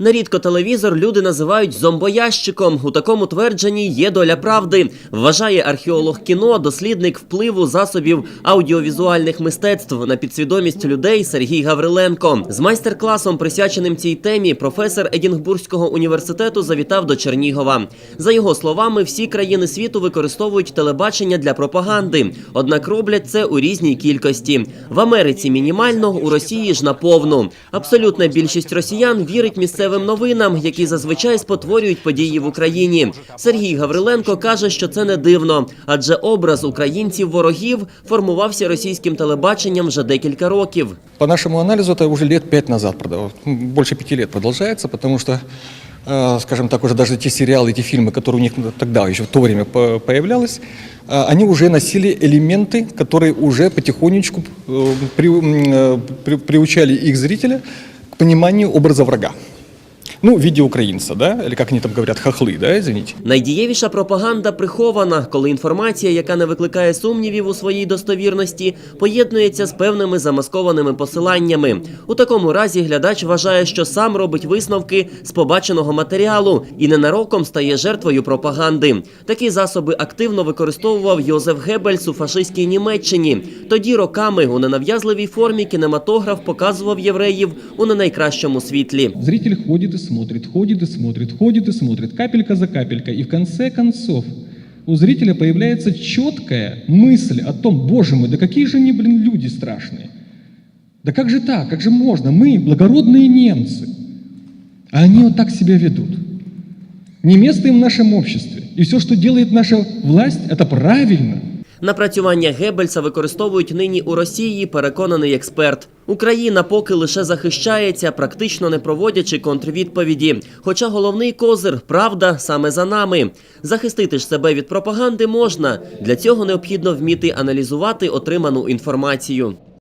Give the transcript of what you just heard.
Нерідко телевізор люди називають зомбоящиком. У такому твердженні є доля правди. Вважає археолог кіно, дослідник впливу засобів аудіовізуальних мистецтв на підсвідомість людей Сергій Гавриленко. З майстер-класом, присвяченим цій темі, професор Едінбурзького університету завітав до Чернігова. За його словами, всі країни світу використовують телебачення для пропаганди, однак роблять це у різній кількості. В Америці мінімально, у Росії ж наповну. Абсолютна більшість росіян вірить місцевим новинам, які зазвичай спотворюють події в Україні. Сергій Гавриленко каже, що це не дивно, адже образ українців ворогів формувався російським телебаченням вже декілька років. По нашему анализу это уже лет пять назад, продав- м, больше пяти лет продолжается, потому что, э, скажем так, уже даже те сериалы, те фильмы, которые у них тогда еще в то время по- появлялись, э, они уже носили элементы, которые уже потихонечку э, при- м, э, при- приучали их зрителя к пониманию образа врага. Ну, в виде украинца, да, или как они там говорят, хохлы, да, извините. Найдієвіша пропаганда прихована, коли інформація, яка не викликає сумнівів у своїй достовірності, поєднується з певними замаскованими посиланнями. У такому разі глядач вважає, що сам робить висновки з побаченого матеріалу і ненароком стає жертвою пропаганди. Такі засоби активно використовував Йозеф Геббельс у фашистській Німеччині. Тоді роками у ненав'язливій формі кінематограф показував євреїв у не найкращому світлі. Зритель ходит и смотрит, ходит и смотрит, ходит и смотрит, капелька за капелькой. И в конце концов у зрителя появляется четкая мысль о том, боже мой, да какие же они, блин, люди страшные. Да как же так, как же можно? Мы благородные немцы. А они вот так себя ведут. Не место им в нашем обществе. И все, что делает наша власть, это правильно. Напрацювання Геббельса використовують нині у Росії, переконаний експерт. Україна поки лише захищається, практично не проводячи контрвідповіді. Хоча головний козир правда саме за нами. Захистити ж себе від пропаганди можна. Для цього необхідно вміти аналізувати отриману інформацію.